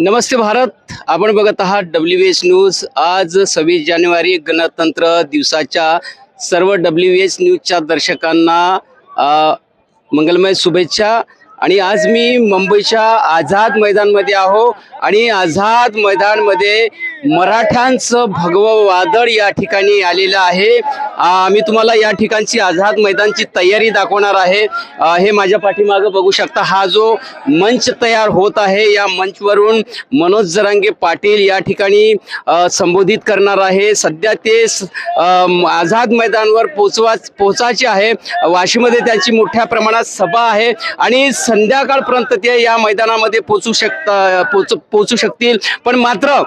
नमस्ते भारत. आपण बघत आहात डब्ल्यू एच न्यूज आज सव्वीस जानेवारी गणतंत्र दिवसाच्या सर्व डब्ल्यू एच न्यूजच्या दर्शकांना मंगलमय शुभेच्छा. आणि आज मी मुंबईच्या आझाद मैदानमध्ये आहो. आणि आझाद मैदानमध्ये मराठ्यांचं भगवं वादळ या ठिकाणी आलेलं आहे. मी तुम्हाला या ठिकाणची आझाद मैदानची तयारी दाखवणार आहे. हे माझ्या पाठीमागं बघू शकता हा जो मंच तयार होत आहे या मंचवरून मनोज जरांगे पाटील या ठिकाणी संबोधित करणार आहे. सध्या ते स- आझाद मैदानवर पोचवा पोचायचे आहे. वाशीमध्ये त्यांची मोठ्या प्रमाणात सभा आहे आणि संध्याकाळपर्यंत ते या मैदानामध्ये पोचू शकता पोच पोचू शकतील. पण मात्र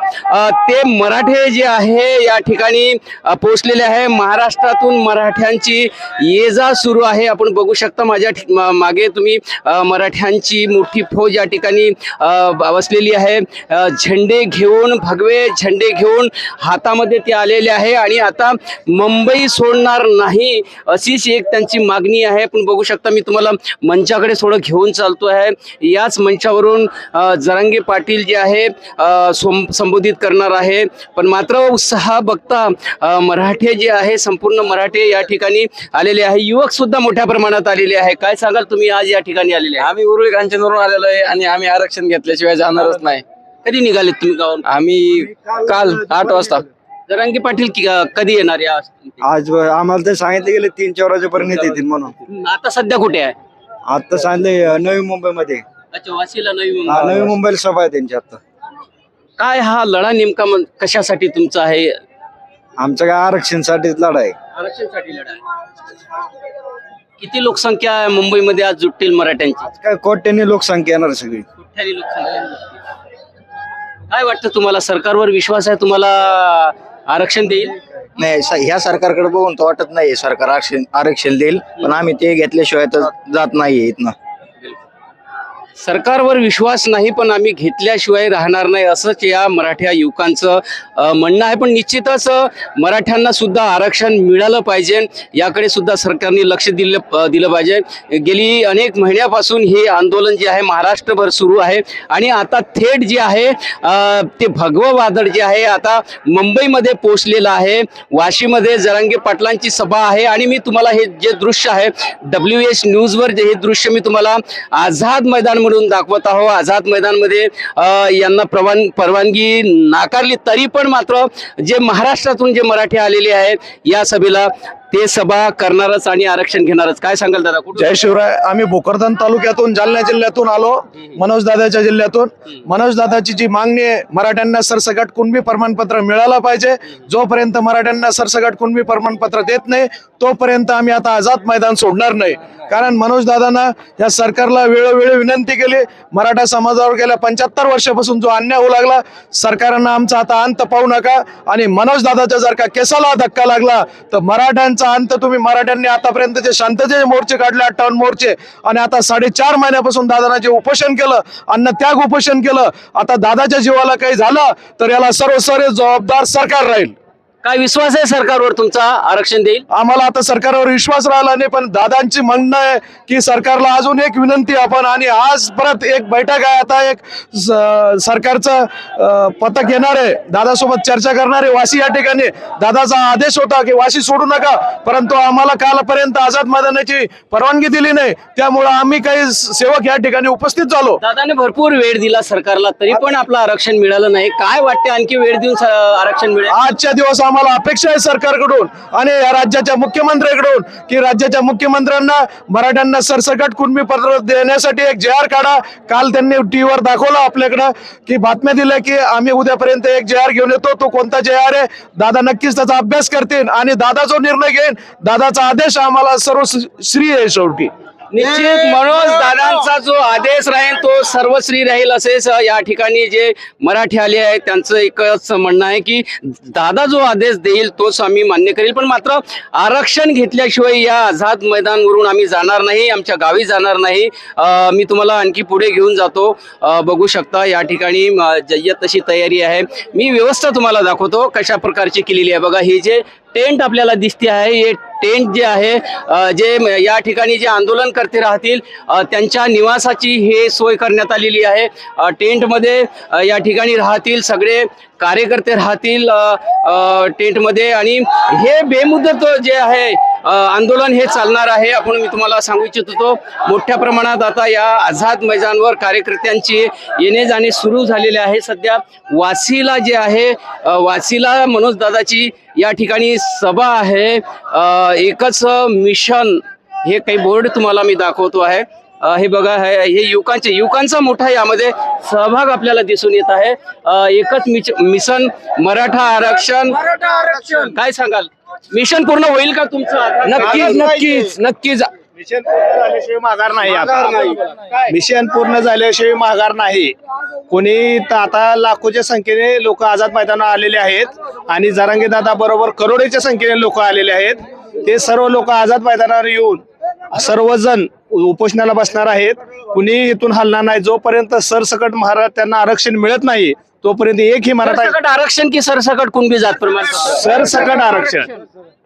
ते मराठे जे आहे या ठिकाणी पोहोचलेले पोचलेले आहे. महाराष्ट्रातून मराठ्यांची ये जा सुरू आहे. आपण बघू शकता माझ्या ठि- मागे तुम्ही मराठ्यांची मोठी फौज या ठिकाणी बसलेली आहे. झेंडे घेऊन भगवे झेंडे घेऊन हातामध्ये ते आलेले आहे. आणि आता मुंबई सोडणार नाही अशीच एक त्यांची मागणी आहे. पण बघू शकता मी तुम्हाला मंचाकडे थोडं घेऊन चालतो आहे याच मंचावरून अ, जरांगे पाटील जे आहे संबोधित करणार आहे. पण मात्र उत्साह बघता मराठे जे आहे संपूर्ण मराठे या ठिकाणी आलेले आहे. युवक सुद्धा मोठ्या प्रमाणात आलेले आहे. काय सांगाल तुम्ही? आज या ठिकाणी आलेले आहे. आम्ही उरुळी कांचनवरून आलेलो आहे आणि आम्ही आरक्षण घेतल्याशिवाय जाणारच नाही. कधी निघालेत तुम्ही गावाहून? आम्ही काल आठ वाजता. जरांगे पाटील कि- कधी येणार या आज आम्हाला तर सांगितलं गेले तीन चार वाजेपर्यंत येतील म्हणून. आता सध्या कुठे आहे? आता सांगितले नवी मुंबईमध्ये. अच्छा वाशीला नवी हा, मुंबई. नवी मुंबईला सभा आहे त्यांची आता. काय हा लढा नेमका म्हण- कशासाठी तुमचा आहे? आमच्या काय आरक्षणसाठीच लढा आहे. आरक्षणासाठी लढा किती लोकसंख्या आहे मुंबईमध्ये आज जुटतील मराठ्यांची? काय कोट्याने लोकसंख्या येणार सगळी. कुठल्याही लोकसंख्या काय वाटतं तुम्हाला? सरकारवर विश्वास आहे तुम्हाला आरक्षण देईल? नाही स- ह्या सरकारकडे बघून तर वाटत नाही सरकार आरक्षण आरक्षण देईल. पण आम्ही ते घेतल्याशिवाय तर जात नाहीये इथनं. सरकारवर विश्वास नाही पण आम्ही घेतल्याशिवाय राहणार नाही असंच या मराठ्या युवकांचं म्हणणं आहे. पण निश्चितच मराठ्यांना सुद्धा आरक्षण मिळालं पाहिजे. याकडे सुद्धा सरकारने लक्ष दिलं दिलं पाहिजे. गेली अनेक महिन्यापासून हे आंदोलन जे आहे महाराष्ट्रभर सुरू आहे. आणि आता थेट जे आहे ते भगवं वादळ जे आहे आता मुंबईमध्ये पोचलेलं आहे. वाशीमध्ये जरांगे पाटलांची सभा आहे. आणि मी तुम्हाला हे जे दृश्य आहे डब्ल्यू एच न्यूजवर जे हे दृश्य मी तुम्हाला आझाद मैदान म्हणून दाखवत आहो. आझाद मैदानमध्ये यांना परवान परवानगी नाकारली. तरी पण मात्र जे महाराष्ट्रातून जे मराठी आलेले आहेत या सभेला ते सभा करणारच आणि आरक्षण घेणारच. काय सांगाल दादा जय शिवराय आम्ही भोकरदन तालुक्यातून जालना जिल्ह्यातून आलो मनोज दादाच्या जिल्ह्यातून. मनोज दादाची जी मागणी आहे मराठ्यांना सरसकट कुणबी प्रमाणपत्र मिळालं पाहिजे. जोपर्यंत मराठ्यांना सरसकट कुणबी प्रमाणपत्र देत नाही तोपर्यंत आम्ही आता आझाद मैदान सोडणार नाही. कारण मनोज दादांना या सरकारला वेळोवेळी विनंती केली. मराठा समाजावर गेल्या पंच्याहत्तर वर्षापासून जो अन्याय होऊ लागला सरकारनं आमचा आता अंत पाहू नका. आणि मनोज दादाच्या जर का केसाला धक्का लागला तर मराठ्यांचा अंत तुम्ही मराठ्यांनी आतापर्यंतचे शांततेचे मोर्चे काढले अठ्ठावन्न मोर्चे. आणि आता साडेचार महिन्यापासून दादांना जे उपोषण केलं अन्न त्याग उपोषण केलं आता दादाच्या जीवाला काही झालं तर याला सर्व सर्व जबाबदार सरकार राहील. काय विश्वास आहे सरकारवर तुमचा? आरक्षण देईल? आम्हाला आता सरकारवर विश्वास राहिला नाही पण दादांची म्हणणं आहे की सरकारला अजून एक विनंती आपण आणि आज परत एक बैठक आहे आता एक सरकारचं पथक येणार आहे. दादासोबत चर्चा करणार आहे. वाशी या ठिकाणी दादाचा आदेश होता की वाशी सोडू नका परंतु आम्हाला कालपर्यंत आझाद मैदानाची परवानगी दिली नाही. त्यामुळे आम्ही काही सेवक या ठिकाणी उपस्थित झालो. दादाने भरपूर वेळ दिला सरकारला तरी पण आपलं आरक्षण मिळालं नाही. काय वाटते आणखी वेळ देऊन आरक्षण मिळेल? आजच्या दिवस आम्हाला अपेक्षा आहे सरकारकडून आणि या राज्याच्या मुख्यमंत्र्याकडून की राज्याच्या मुख्यमंत्र्यांना मराठ्यांना सरसकट कुणबी पत्र देण्यासाठी एक जे आर काढा. काल त्यांनी टीव्हीवर दाखवलं आपल्याकडं की बातम्या दिल्या की आम्ही उद्यापर्यंत एक जे आर घेऊन येतो. तो कोणता जे आर आहे? दादा नक्कीच त्याचा अभ्यास करतील आणि दादा जो निर्णय घेईन दादाचा आदेश आम्हाला सर्व श्री आहे शेवटी. निश्चित मनोज दादांचा जो आदेश राहील तो सर्वश्री राहील असेच या ठिकाणी जे मराठी आले आहेत त्यांचं एकच म्हणणं आहे की दादा जो आदेश देईल तोच आम्ही मान्य करेल. पण मात्र आरक्षण घेतल्याशिवाय या आझाद मैदानवरून आम्ही जाणार नाही आमच्या गावी जाणार नाही. मी तुम्हाला आणखी पुढे घेऊन जातो. बघू शकता या ठिकाणी जय्यत तशी तयारी आहे. मी व्यवस्था तुम्हाला दाखवतो कशा प्रकारची केलेली आहे. बघा हे जे टेंट आपल्याला दिसते आहे. हे टेंट जे आहे जे या ठिकाणी जे आंदोलन करते राहतील त्यांच्या निवासाची हे सोय करण्यात आलेली आहे. टेंटमध्ये या ठिकाणी राहतील सगळे कार्यकर्ते राहतील टेंटमध्ये आणि हे बेमुदत जे आहे आंदोलन हे चालणार आहे. आपण मी तुम्हाला सांगू इच्छित होतो मोठ्या प्रमाणात आता या आझाद मैदानवर कार्यकर्त्यांची येणे जाणे सुरू झालेले आहे. सध्या वासीला जे आहे वासीला मनोज दादाची या ठिकाणी सभा आहे. एकच मिशन हे काही बोर्ड तुम्हाला मी दाखवतो आहे. हे बघा हे हे युवकांचे युवकांचा मोठा यामध्ये सहभाग आपल्याला दिसून येत आहे. एकच मिच- मिशन मराठा आरक्षण. काय सांगाल? मिशन पूर्ण होईल का तुमचं? नक्कीच नक्कीच नक्कीच. मिशन पूर्ण झाल्याशिवाय माघार नाही आता. मिशन पूर्ण झाल्याशिवाय माघार नाही. कोणी आता लाखोच्या संख्येने लोक आझाद मैदानावर आलेले आहेत आणि जरांगे दादा बरोबर करोडोच्या संख्येने लोक आलेले आहेत. ते सर्व लोक आझाद मैदानावर येऊन सर्वजण उपोषणाला बसणार आहेत. कुणी इथून हलणार नाही. जोपर्यंत सरसकट महाराज त्यांना आरक्षण मिळत नाही तोपर्यंत एकही मराठा सरसकट आरक्षण की सरसकट कुणबी जात प्रमाणपत्र सरसकट आरक्षण.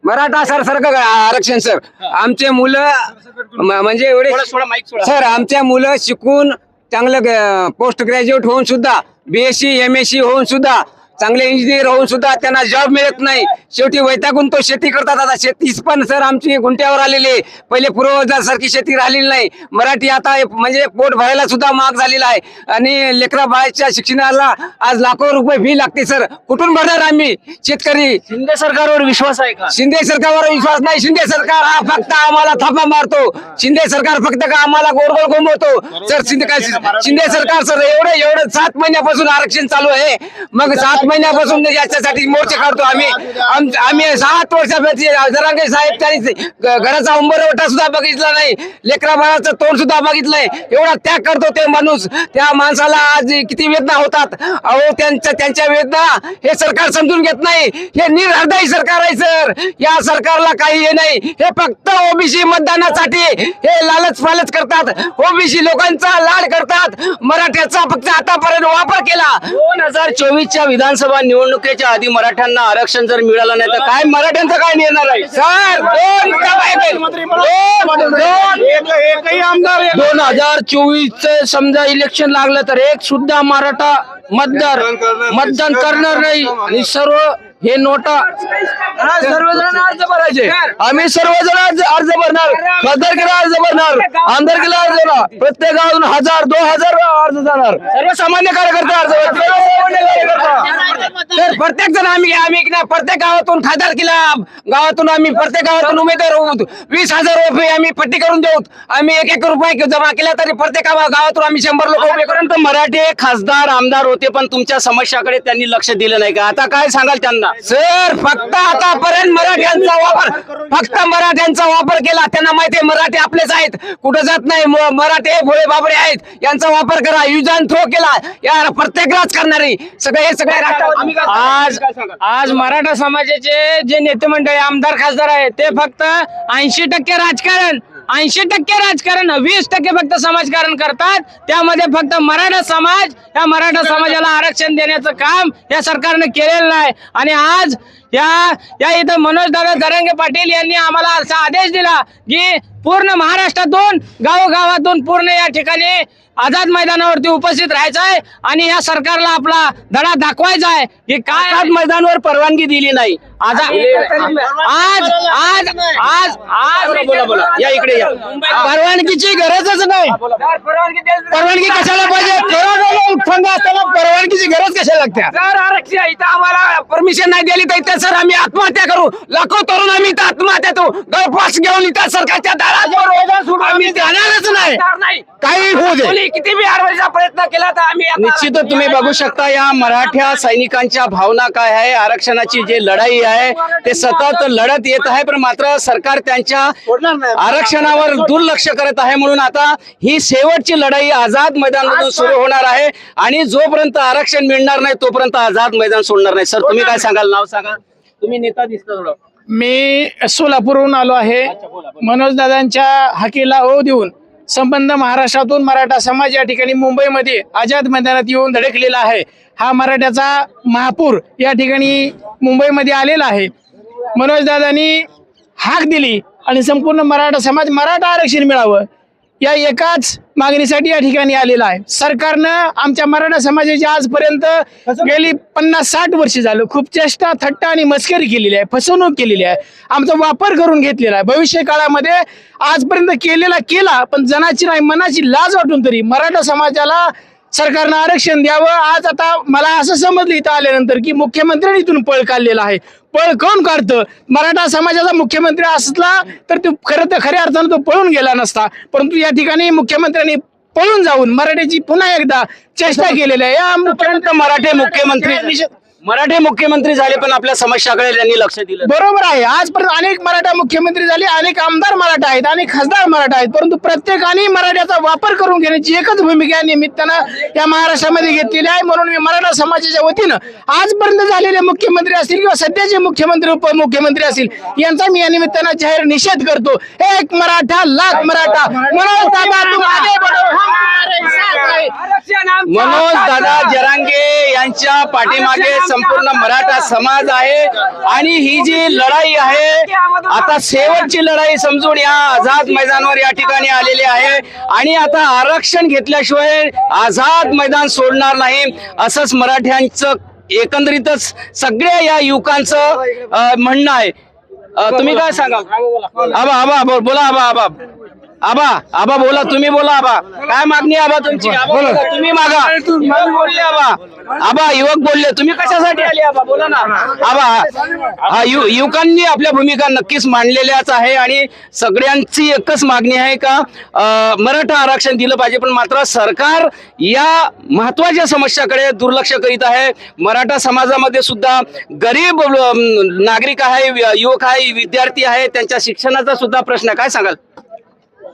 मराठा सर सारखं आरक्षण सर. आमचे मुलं म- म्हणजे एवढे थोडा- थोडा mic सोडा. सर आमच्या मुलं शिकून चांगलं पोस्ट ग्रॅज्युएट होऊन सुद्धा बीएससी एम एस सी होऊन सुद्धा चांगले इंजिनियर होऊन सुद्धा त्यांना जॉब मिळत नाही. शेवटी वैतागून तो शेती करतात. आता शेतीच पण सर आमची गुंट्यावर आलेली आहे. पहिले पूर्वजांसारखी शेती राहिलेली नाही. मराठी आता म्हणजे पोट भरायला सुद्धा महाग झालेला आहे. आणि लेकरा बाळाच्या शिक्षणाला आज लाखो रुपये फी लागते सर. कुठून भरणार आम्ही? शेतकरी. शिंदे सरकारवर विश्वास आहे का? शिंदे सरकारवर विश्वास नाही. शिंदे सरकार हा फक्त आम्हाला थापा मारतो. शिंदे सरकार फक्त का आम्हाला गोड घुमवतो? सर शिंदे काय शिंदे सरकार सर एवढं एवढं सात महिन्यापासून आरक्षण चालू आहे. मग सात महिन्यापासून याच्यासाठी मोर्चे काढतो आम्ही. आम्ही सात वर्षापैकी जरांगे साहेब त्यांनी घराचा उंबरवटा सुद्धा बघितला नाही. लेकरा बाळाचं तोंड सुद्धा बघितलंय. एवढा त्याग करतो ते माणूस. त्या माणसाला आज किती वेदना होतात. अहो त्यांच्या त्यांच्या वेदना हे सरकार समजून घेत नाही. हे निर्हृदयी सरकार आहे सर. या सरकारला काही हे नाही. हे फक्त ओबीसी मतदानासाठी हे लालच फालच करतात. ओबीसी लोकांचा लाड करतात. मराठ्याचा फक्त आतापर्यंत वापर केला. दोन हजार चोवीसच्या विधान विधानसभा निवडणुकीच्या आधी मराठ्यांना आरक्षण जर मिळालं नाही तर काय? मराठ्यांचं काय निर्णय राहील सर दोन दोन- दोन. एकही आमदार दोन हजार चोवीस समजा इलेक्शन लागलं तर एक सुद्धा मराठा मतदार मतदान करणार नाही. आणि सर्व हे नोटा सर्वजण अर्ज भरायचे. आम्ही सर्वजण अर्ज अर्ज भरणार. खासदारकीला अर्ज भरणार. आमदारकीला अर्ज भरणार प्रत्येक गावातून हजार दोन हजार अर्ज जाणार. सर्वसामान्य कार्यकर्ते अर्ज तर प्रत्येक जण आम्ही आम्ही प्रत्येक गावातून खासदार केला गावातून आम्ही प्रत्येक गावातून उमेदवार आहोत वीस हजार रुपये आम्ही पट्टी करून देऊ. आम्ही एक एक रुपये जमा केला तरी प्रत्येक गावा- गावातून आम्ही शंभर लोक उभे करून मराठी खासदार आमदार होते पण तुमच्या समस्याकडे त्यांनी लक्ष दिलं नाही का? आता काय सांगाल त्यांना? सर फक्त आतापर्यंत मराठ्यांचा वापर फक्त मराठ्यांचा वापर केला. त्यांना माहिती आहे मराठी आपलेच आहेत. कुठं जात नाही मराठे भोळे बाबडे आहेत. यांचा वापर करा. युज अँड थ्रो केला. या प्रत्येक राजकारणारी सगळे हे सगळे आज आज मराठा समाजाचे जे नेते मंडळी आमदार खासदार आहेत ते फक्त ऐंशी टक्के राजकारण. ऐंशी टक्के राजकारण वीस टक्के फक्त समाजकारण करतात. त्यामध्ये फक्त मराठा समाज या मराठा समाजाला आरक्षण देण्याचं काम या सरकारने केलेलं नाही. आणि आज या या इथं मनोज दादा जरांगे पाटील यांनी आम्हाला असा आदेश दिला की पूर्ण महाराष्ट्रातून गावोगावातून पूर्ण या ठिकाणी आझाद मैदानावरती उपस्थित राहायचं आहे आणि या सरकारला आपला धडा दाखवायचा आहे की काय आझाद मैदानावर परवानगी दिली नाही. आज आज आज आज आज बोला, बोला या इकडे या. परवानगीची गरजच नाही. परवानगी कशाला पाहिजे? तेरा असताना परवानगीची गरज कशाला लागते? जर आरक्षण इथं आम्हाला परमिशन नाही दिली तर इथं सर आम्ही आत्महत्या करू. लाखो तरुण आम्ही इथं आत्महत्या करू. गळफास घेऊन इथं सरकारच्या दारात आम्ही जाणारच नाही. काही होऊ दे. किती बी हरवायचा प्रयत्न केला तर आम्ही आता- निश्चितच तुम्ही बघू शकता या मराठ्या सैनिकांच्या भावना काय आहे आरक्षणाची जे लढाई आहे ते सतत लढत येत आहे पण मात्र सरकार त्यांच्या आरक्षणावर दुर्लक्ष करत आहे म्हणून आता ही शेवटची लढाई आझाद मैदानातून सुरू होणार आहे आणि जोपर्यंत आरक्षण मिळणार नाही तोपर्यंत आझाद मैदान सोडणार नाही. सर तुम्ही काय सांगाल? नाव सांगा. तुम्ही नेता दिसता थोडं. मी सोलापूरहून आलो आहे. मनोज दादांच्या हाकीला ओ देऊन. संबंध महाराष्ट्रातून मराठा समाज या ठिकाणी मुंबईमध्ये आझाद मैदानात येऊन धडकलेला आहे. हा मराठ्याचा महापूर या ठिकाणी मुंबईमध्ये आलेला आहे. मनोजदादांनी हाक दिली आणि संपूर्ण मराठा समाज मराठा आरक्षण मिळावं. या एकाच मागणीसाठी या ठिकाणी आलेला आहे. सरकारनं आमच्या मराठा समाजाची आजपर्यंत गेली पन्नास साठ वर्ष झालं. खूप चेष्टा थट्टा आणि मस्करी केलेली आहे फसवणूक केलेली आहे. आमचा वापर करून घेतलेला आहे. भविष्य काळामध्ये आजपर्यंत केलेला केला पण जनाची नाही मनाची लाज वाटून तरी मराठा समाजाला सरकारनं आरक्षण द्यावं. आज आता मला असं समजलं इथं आल्यानंतर की मुख्यमंत्र्यांनी इथून पळ काढलेला आहे. पळ कोण काढतं? मराठा समाजाचा मुख्यमंत्री असला तर तो खरं तर खऱ्या अर्थानं तो पळून गेला नसता. परंतु या ठिकाणी मुख्यमंत्र्यांनी पळून जाऊन मराठ्याची पुन्हा एकदा चेष्टा केलेली आहे. या मराठे मुख्यमंत्री मराठे मुख्यमंत्री झाले पण आपल्या समस्याकडे त्यांनी लक्ष दिलं बरोबर आहे. आजपर्यंत अनेक मराठा मुख्यमंत्री झाले अनेक आमदार मराठा आहेत अनेक खासदार मराठा आहेत परंतु प्रत्येकाने मराठ्याचा वापर करून घेण्याची एकच भूमिका या निमित्तानं या महाराष्ट्रामध्ये घेतलेली आहे. म्हणून मी मराठा समाजाच्या वतीनं आजपर्यंत झालेले मुख्यमंत्री असतील किंवा सध्याचे मुख्यमंत्री उपमुख्यमंत्री असतील यांचा मी या निमित्तानं जाहीर निषेध करतो. एक मराठा लाख मराठा. मनोज दादा तुम आगे बढ़ो, हमारे साथ आहे. मनोज दादा जरांगे यांच्या पाठीमागे संपूर्ण मराठा समाज आहे. आणि ही जी लढाई आहे आता शेवटची लढाई समजून या आझाद मैदानावर या ठिकाणी आलेली आहे. आणि आता आरक्षण घेतल्याशिवाय आझाद मैदान सोडणार नाही असंच मराठ्यांचं एकंदरीतच सगळ्या या युवकांचं म्हणणं आहे. तुम्ही काय सांगा आबा आबा बोला आबा आबा. आबा आबा बोला तुम्ही बोला आबा. काय मागणी आबा तुमची? आबा बोला, तुम्ही मागा. युवक बोलले आबा. आबा युवक बोलले. तुम्ही कशासाठी आले आबा? बोला ना. आबा हा यु- युवकांनी आपल्या भूमिका नक्कीच मांडलेल्याच आहे आणि सगळ्यांची एकच मागणी आहे का अं, मराठा आरक्षण दिलं पाहिजे पण मात्र सरकार या महत्त्वाच्या समस्याकडे दुर्लक्ष करीत आहे. मराठा समाजामध्ये सुद्धा गरीब अं, नागरिक आहे युवक आहे विद्यार्थी आहे त्यांच्या शिक्षणाचा सुद्धा प्रश्न आहे. काय सांगाल?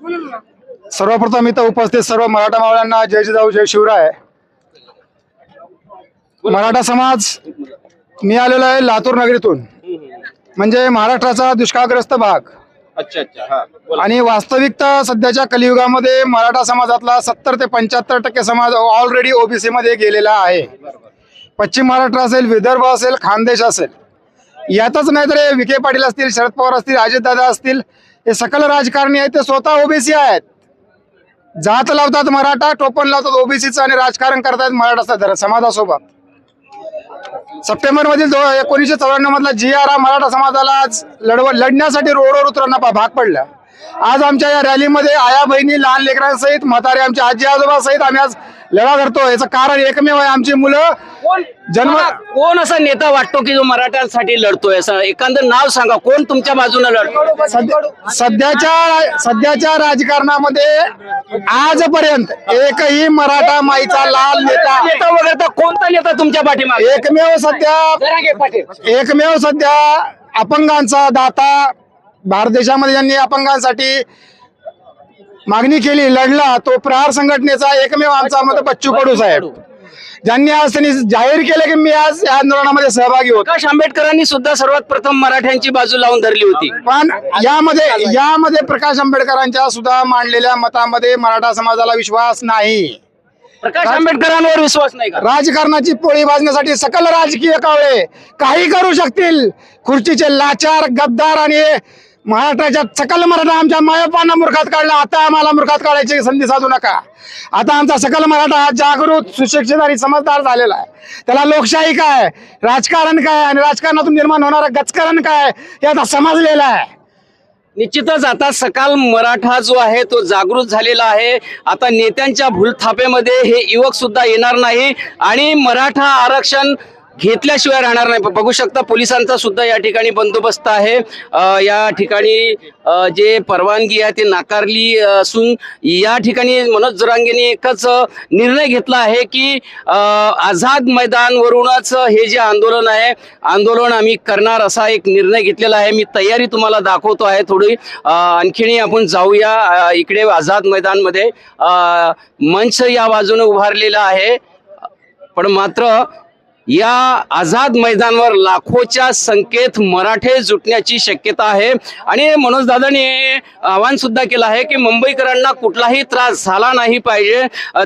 सर्वप्रथम इथं उपस्थित सर्व मराठा मावळ्यांना जय जिजाऊ जय शिवराय. मराठा समाज मी आलेलो आहे लातूर नगरीतून. म्हणजे महाराष्ट्राचा दुष्काळग्रस्त भाग. अच्छा अच्छा. आणि वास्तविकता सध्याच्या कलियुगामध्ये मराठा समाजातला सत्तर ते पंच्याहत्तर टक्के समाज ऑलरेडी ओबीसी मध्ये गेलेला आहे. पश्चिम महाराष्ट्र असेल विदर्भ असेल खानदेश असेल. यातच नाही तर विखे पाटील असतील शरद पवार असतील अजितदादा असतील हे सकल राजकारणी आहेत ते स्वतः ओबीसी आहेत. जात लावतात मराठा टोपण लावतात ओबीसीचं आणि राजकारण करतात मराठा धर- समाजासोबत. सप्टेंबर मधील एकोणीसशे चौऱ्याण्णव मधला जी आर हा मराठा समाजाला आज लढव लढण्यासाठी रोडवर उतरवणं भाग पडला. आज आमच्या या रॅलीमध्ये आया बहिणी लहान लेकरांसहित म्हातारे आमच्या आजी आजोबा सहित आम्ही आज लढा करतो याचं कारण एकमेव आहे आमची मुलं. जन्म- कोण- असा नेता वाटतो की जो मराठ्यांसाठी लढतोय? असं एखादं नाव सांगा कोण तुमच्या बाजूने लढतो सध्या- सध्याच्या सध्याच्या राजकारणामध्ये आजपर्यंत एकही मराठा माईचा लाल नेता नेता वगैरे कोणता नेता तुमच्या पाठीमागे? एकमेव सध्या एकमेव सध्या अपंगांचा दाता भारत देशामध्ये ज्यांनी अपंगांसाठी मागणी केली लढला. तो प्रहार संघटनेचा एकमेव आमचा मत बच्चू कडू साहेब. ज्यांनी आज त्यांनी जाहीर केलं की मी आज या आंदोलनामध्ये सहभागी होतो. प्रकाश आंबेडकरांनी सुद्धा सर्वात प्रथम मराठ्यांची बाजू लावून धरली होती. पण यामध्ये यामध्ये प्रकाश आंबेडकरांच्या सुद्धा मांडलेल्या मतामध्ये मराठा समाजाला विश्वास नाही. प्रकाश आंबेडकरांवर विश्वास नाही का? राजकारणाची पोळी भाजण्यासाठी सकल राजकीय कावळे काही करू शकतील. खुर्चीचे लाचार गद्दार आणि महाराष्ट्राच्या सकल मराठा आमच्या मायपांना मूर्खात काढला. आता आम्हाला मूर्खात काढायची संधी साधू नका. आता आमचा सकल मराठा हा जागृत सुशिक्षित आणि समजदार झालेला आहे. त्याला लोकशाही काय? राजकारण काय? आणि राजकारणातून निर्माण होणारं गचकारण काय? हे आता समजलेलं आहे. निश्चितच आता सकाल मराठा जो आहे तो जागृत झालेला आहे. आता नेत्यांच्या भूलथापेमध्ये हे युवक सुद्धा येणार नाही. आणि मराठा आरक्षण घेतल्याशिवाय राहणार नाही. बघू शकता पोलिसांचा सुद्धा या ठिकाणी बंदोबस्त आहे. या ठिकाणी जे परवानगी आहे ते नाकारली असून या ठिकाणी मनोज जोरांगेने एकच निर्णय घेतला आहे की आझाद मैदानवरूनच हे जे आंदोलन आहे आंदोलन आम्ही करणार असा एक निर्णय घेतलेला आहे. मी तयारी तुम्हाला दाखवतो आहे थोडी. आणखीनही आपण जाऊया इकडे आझाद मैदानमध्ये. मंच या बाजूने उभारलेला आहे. पण मात्र या आझाद मैदानवर लाखोच्या संख्येत मराठे जुटण्याची शक्यता आहे. आणि मनोज दादाने आवाहन सुद्धा केलं आहे की मुंबईकरांना कुठलाही त्रास झाला नाही पाहिजे.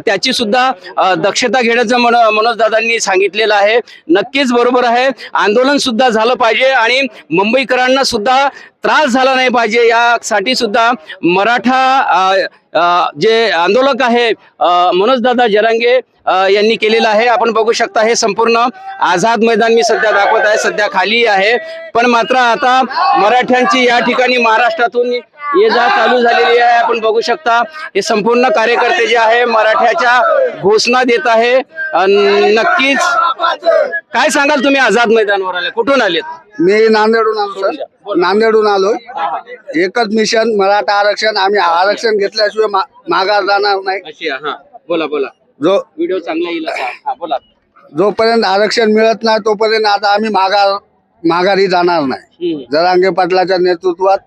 त्याची सुद्धा दक्षता घेण्याचं मन मनोज दादांनी सांगितलेलं आहे. नक्कीच बरोबर आहे. आंदोलन सुद्धा झालं पाहिजे आणि मुंबईकरांना सुद्धा त्रास झाला नाही पाहिजे. यासाठी सुद्धा मराठा जे आंदोलक आहे मनोजदादा जरांगे यांनी केलेलं आहे. आपण बघू शकता हे संपूर्ण आझाद मैदान मी सध्या दाखवत आहे. सध्या खाली आहे. पण मात्र आता मराठ्यांची या ठिकाणी महाराष्ट्रातून ये जा चालू झालेली आहे. आपण बघू शकता हे संपूर्ण कार्यकर्ते जे आहे मराठ्याच्या घोषणा देत आहे. नक्कीच काय सांगाल तुम्ही आझाद मैदानावर आले? कुठून आलेत? मी नांदेडून आलो सर. नांदेडून आलोय एकच मिशन मराठा आरक्षण. आम्ही आरक्षण घेतल्याशिवाय माघार जाणार नाही. हा. बोला बोला. जो व्हिडिओ चांगला येईल बोला. जोपर्यंत आरक्षण मिळत नाही तोपर्यंत आता आम्ही माघार माघारी जाणार नाही. जरांगे पाटलाच्या नेतृत्वात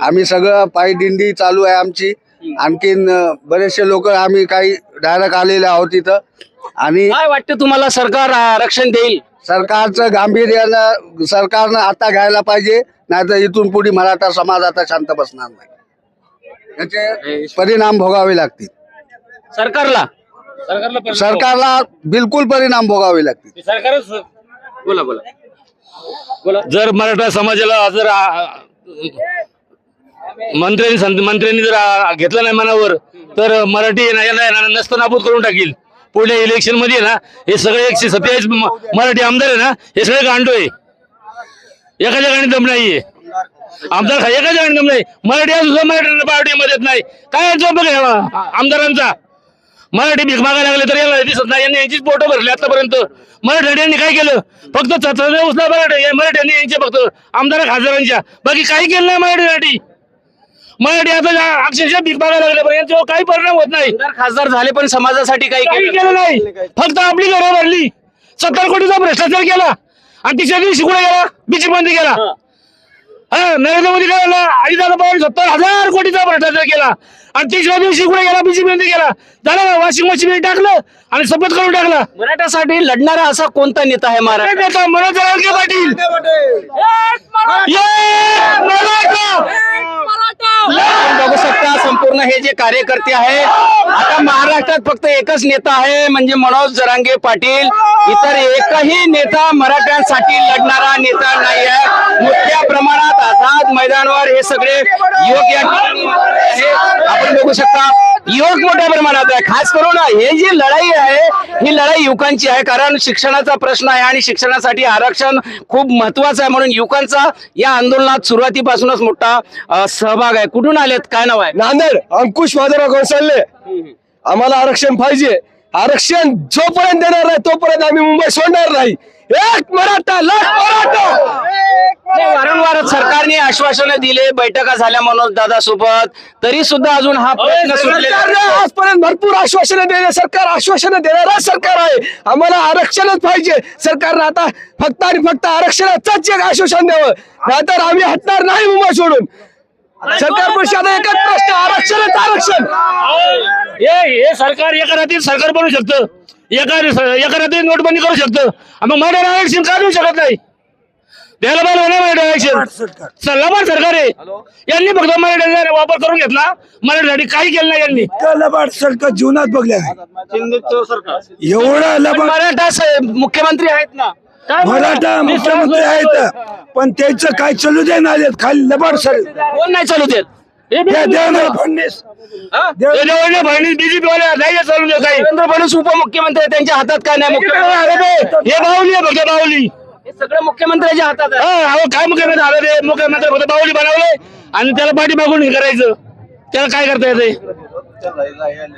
आम्ही सगळं पायी दिंडी चालू आहे आमची. आणखीन बरेचसे लोक आम्ही काही डायरेक्ट आलेले आहोत तिथं आणि काय वाटतं तुम्हाला सरकार आरक्षण देईल? सरकारचं गांभीर्यानं सरकारनं आता घ्यायला पाहिजे नाहीतर इथून पुढे मराठा समाज आता शांत बसणार नाही. याचे परिणाम भोगावे लागतील. सरकारला? सरकारला सरकारला बिलकुल परिणाम भोगावे लागतील. सरकारच बोला बोला. बोला. जर मराठा समाजाला जर मंत्र्यांनी मंत्र्यांनी जर घेतलं नाही मनावर तर मराठी याला नसतं नाबूद करून टाकील. पुढल्या इलेक्शनमध्ये ना हे सगळे एकशे सत्तेचाळीस मराठी आमदार आहे ना हे सगळे गांडोय एखाद्या गाणी दम नाहीये. आमदार एखाद्या एका दम नाही. मराठी दुसऱ्या सुद्धा मराठी पार्टीमध्ये येत नाही. काय याचा उपयोग आमदारांचा? मराठी भीक मागायला लागले तर याला दिसत नाही. यांनी यांचीच पोटं भरली आतापर्यंत. मराठ्यांनी काय केलं? फक्त छत्र उचला मराठी मराठ्यांनी यांचे फक्त आमदार खासदारांच्या. बाकी काही केलं नाही मराठीसाठी मराठी आता अक्षरशः भीक मागायला लागले पण यांच्यावर काही परिणाम होत नाही. आमदार खासदार झाले पण समाजासाठी काही काही केलं नाही. फक्त आपली घरं भरली. सत्तर कोटीचा भ्रष्टाचार केला. आणि तिसऱ्या दिवशी कुठे गेला? बीची बंदी केला हा. नरेंद्र मोदी काय झाला दादा पवार सत्तर हजार कोटीचा भ्रष्टाचार केला. आणि तिसऱ्या दिवशी कुठे गेला बीची बंदी केला झालं ना वॉशिंग मशीन टाकलं आणि शपथ करून टाकला. मराठासाठी लढणारा असा कोणता नेता आहे महाराष्ट्र नेता मनोज जरांगे पाटील. ये मराठा! आपण बघू शकता संपूर्ण हे जे कार्यकर्ते आहे आता महाराष्ट्रात फक्त एकच नेता आहे म्हणजे मनोज जरांगे पाटील. इतर एकही नेता मराठ्यांसाठी लढणारा नेता नाही आहे. मोठ्या प्रमाणात आझाद मैदानावर हे सगळे युवक या ठिकाणी आहे आपण बघू शकता युवक मोठ्या प्रमाणात आहे. खास करून हे जी लढाई आहे ही लढाई युवकांची आहे कारण शिक्षणाचा प्रश्न आहे आणि शिक्षणासाठी आरक्षण खूप महत्वाचं आहे म्हणून युवकांचा या आंदोलनात सुरुवातीपासूनच मोठा सहभाग आहे. कुठून आलेत? काय नाव आहे? नांदेड अंकुश माधवराव गोसाले आम्हाला आरक्षण पाहिजे. आरक्षण जोपर्यंत देणार नाही तोपर्यंत आम्ही मुंबई सोडणार नाही. एक मराठा लाख मराठा! वारंवार सरकारने आश्वासनं दिले बैठका झाल्या मनोज दादा सोबत तरी सुद्धा अजून हा प्रश्न सुटलेला सरकारने नाही. आजपर्यंत भरपूर आश्वासनं देणे सरकार आश्वासनं देणारा सरकार आहे. आम्हाला आरक्षणच पाहिजे. सरकारनं आता फक्त आणि फक्त आरक्षणाचंच एक आश्वासन द्यावं. नाहीतर आम्ही हटणार नाही मुंबई सोडून. सरकार पैसे आता एकच प्रश्न आरक्षणच आरक्षण. हे हे सरकार एका रात्रीत सरकार बनवू शकतं. एका एका रात्रीत नोटबंदी करू शकतं. मग मराठा आरक्षण का देऊ शकत नाही? द्यायला पाहिजे ना मराठा आरक्षण? सल्लामार सरकार. आहे. यांनी फक्त मराठ्याचा वापर करून घेतला. मराठ्यासाठी काही केलं नाही यांनी. लबाड सरकार जीवनात बघल्या एवढा लबाड मराठा स- मुख्यमंत्री आहेत ना. मराठा मुख्यमंत्री आहेत. पण त्यांचं काय चालू दे ना खाली लबाड सर कोण नाही चालू देत? हे देवेंद्र फडणवीस. हा? देवेंद्र फडणवीस बीजेपी वाले नाही चालू दे काही. देवेंद्र फडणवीस उपमुख्यमंत्री आहेत, त्यांच्या हातात काय नाही मुख्यमंत्री हे बाहुली आहे फक्त बाहुली. हे सगळं मुख्यमंत्र्यांच्या हातात आहे. हा अहो काय मुख्यमंत्री? आलं ते मुख्यमंत्री फक्त बाहुली बनवले आणि त्याला पाठी मागून हे करायचं. त्याला काय करता येते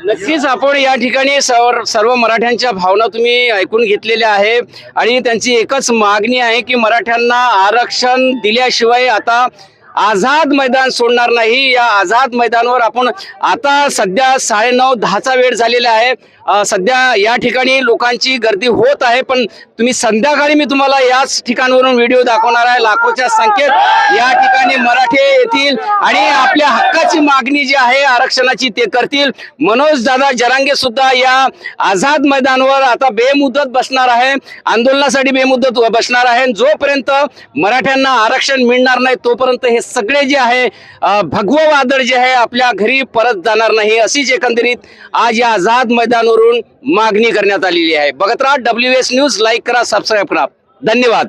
नक्कीच आपण या ठिकाणी सर्व सर्व मराठ्यांच्या भावना तुम्ही ऐकून घेतलेल्या आहे. आणि त्यांची एकच मागणी आहे की मराठ्यांना आरक्षण दिल्याशिवाय आता आझाद मैदान सोडणार नाही. या आझाद मैदानावर आपण आता सध्या साडेनऊ दहाचा वेळ झालेला आहे. सध्या या ठिकाणी लोकांची गर्दी होत आहे पण तुम्ही संध्याकाळी मी तुम्हाला याच ठिकाणवरून व्हिडिओ दाखवणार आहे. लाखोच्या संख्येत या ठिकाणी मराठे येतील आणि आपल्या हक्काची मागणी जी आहे आरक्षणाची ते करतील. मनोज दादा जरांगे सुद्धा या आझाद मैदानावर आता बेमुदत बसणार आहे. आंदोलनासाठी बेमुदत बसणार आहे. जोपर्यंत मराठ्यांना आरक्षण मिळणार नाही तोपर्यंत हे सगळे जे आहे भगवं वादळ जे आहे आपल्या घरी परत जाणार नाही अशीच एकंदरीत आज या आझाद मैदानावरून मागणी करण्यात आलेली आहे. बघत राहा डब्ल्यू एस न्यूज लाईक करा सबस्क्राईब करा. धन्यवाद.